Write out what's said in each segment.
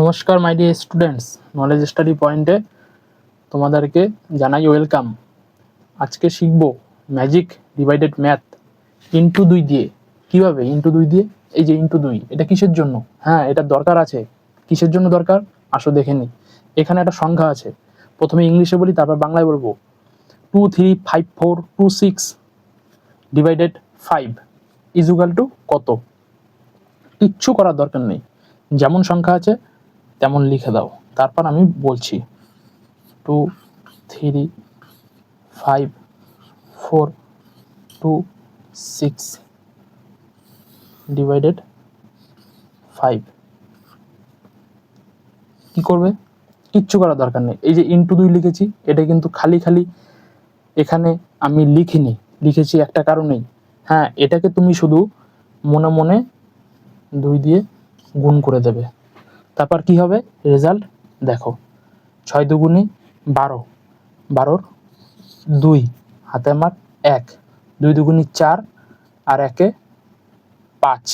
নমস্কার my dear students knowledge study পয়েন্টে তোমাদেরকে জানাই ওয়েলকাম আজকে শিখব ম্যাজিক ডিভাইডেড ম্যাথ ইন্টু দুই দিয়ে। কীভাবে ইন্টু দুই দিয়ে? এই যে ইন্টু দুই, এটা কিসের জন্য? হ্যাঁ এটা দরকার আছে। কিসের জন্য দরকার? আসো দেখে নিই। এখানে একটা সংখ্যা আছে। প্রথমে ইংলিশে বলি, তারপর বাংলায় বলব। Two three five four two six divided five equal two কত? কিচ্ছু করার দরকার নেই। যেমন সংখ্যা আছে তেমন লিখে দাও। তারপর আমি বলছি two three five four two six divided five কী করবে? কিচ্ছু করার দরকার নেই। এই যে ইন্টু দুই লিখেছি, এটা কিন্তু খালি খালি এখানে আমি লিখিনি। লিখেছি একটা কারণেই। হ্যাঁ এটাকে তুমি শুধু মনে মনে দুই দিয়ে গুণ করে দেবে। তারপর কি হবে? রেজাল্ট দেখো। ছয় দুগুণে বারো। বারোর দুই হাতে আমার এক। দুই দুগুণি চার আর একে পাঁচ।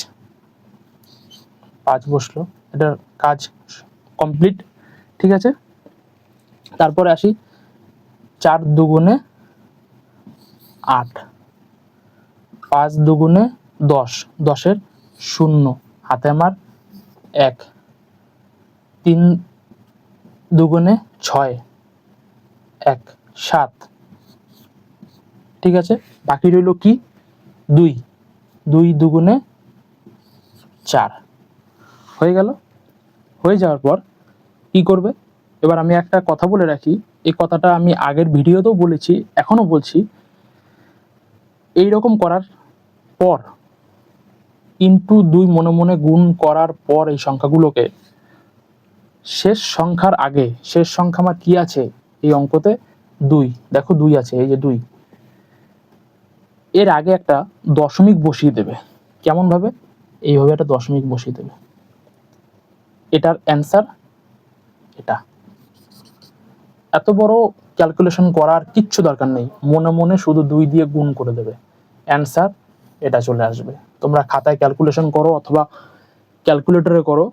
পাঁচ বসল। এটার কাজ কমপ্লিট ঠিক আছে? তারপরে আসি চার দুগুণে আট। পাঁচ দুগুণে দশ। দশের শূন্য হাতে আমার এক। তিন দুগুণে ছয়, এক, সাত। ঠিক আছে? বাকি রইল কি? দুই। দুই দুগুণে চার। হয়ে গেল? হয়ে যাওয়ার পর কি করবে? এবার আমি একটা কথা বলে রাখি। এই কথাটা আমি আগের ভিডিওতেও বলেছি এখনও বলছি। এই রকম করার পর, ইন্টু দুই মনে মনে গুণ করার পর এই সংখ্যাগুলোকে শেষ সংখ্যার আগে, শেষ সংখ্যা আমার কি আছে? এই অঙ্কতে দুই। দেখো দুই আছে, এই যে দুই। এর আগে একটা দশমিক বসিয়ে দেবে। কেমন ভাবে? এইভাবে একটা দশমিক বসিয়ে দেবে। এটার অ্যান্সার এটা। এত বড় ক্যালকুলেশন করার কিচ্ছু দরকার নেই। মনে মনে শুধু দুই দিয়ে গুণ করে দেবে। অ্যান্সার এটা চলে আসবে। তোমরা খাতায় ক্যালকুলেশন করো অথবা ক্যালকুলেটরে করো,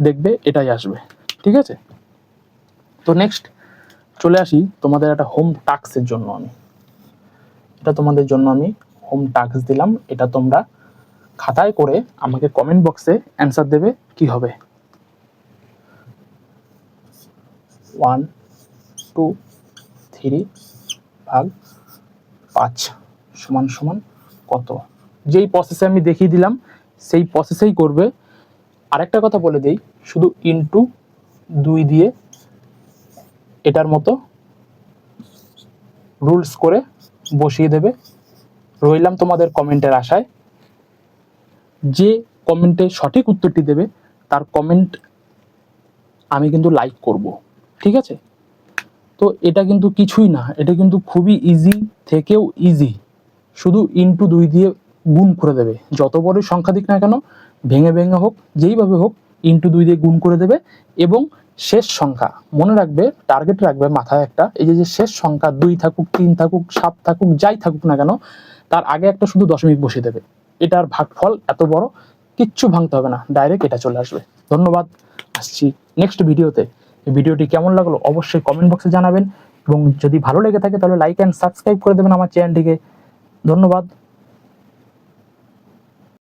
দেখবে এটাই আসবে। ঠিক আছে? তো নেক্সট চলে আসি তোমাদের একটা হোম টাস্কের জন্য আমি। এটা তোমাদের জন্য আমি হোম টাস্ক দিলাম। এটা তোমরা খাতায় করে আমাকে কমেন্ট বক্সে অ্যান্সার দেবে কি হবে। ওয়ান টু থ্রি ভাগ পাঁচ সমান সমান কত? যেই প্রসেসে আমি দেখিয়ে দিলাম, সেই প্রসেসেই করবে। আরেকটা কথা বলে দেই, শুধু ইনটু দুই দিয়ে এটার মতো রুলস করে বসিয়ে দেবে। রইলাম তোমাদের কমেন্টের আশায়। যে কমেন্টে সঠিক উত্তরটি দেবে, তার কমেন্ট আমি কিন্তু লাইক করব, ঠিক আছে? তো এটা কিন্তু কিছুই না, এটা কিন্তু খুবই ইজি থেকেও ইজি শুধু ইনটু দুই দিয়ে গুণ করে দেবে। যত বড়ই সংখ্যা দিক না কেন, ভেঙে ভেঙে হোক, যেইভাবে হোক ইনটু দুই দিয়ে গুণ করে দেবে এবং শেষ সংখ্যা, মনে রাখবে টার্গেট রাখবে মাথায় একটা, এই যে শেষ সংখ্যা দুই থাকুক, তিন থাকুক, সাত থাকুক, যাই থাকুক না কেন, তার আগে একটা শুধু দশমিক বসিয়ে দেবে। এটার ভাগফল এত বড়, কিচ্ছু ভাঙতে হবে না ডাইরেক্ট এটা চলে আসবে। ধন্যবাদ, আসছি নেক্সট ভিডিওতে। ভিডিওটি কেমন লাগল অবশ্যই কমেন্ট বক্সে জানাবেন এবং যদি ভালো লেগে থাকে তাহলে লাইক অ্যান্ড সাবস্ক্রাইব করে দেবেন আমার চ্যানেলটিকে ধন্যবাদ।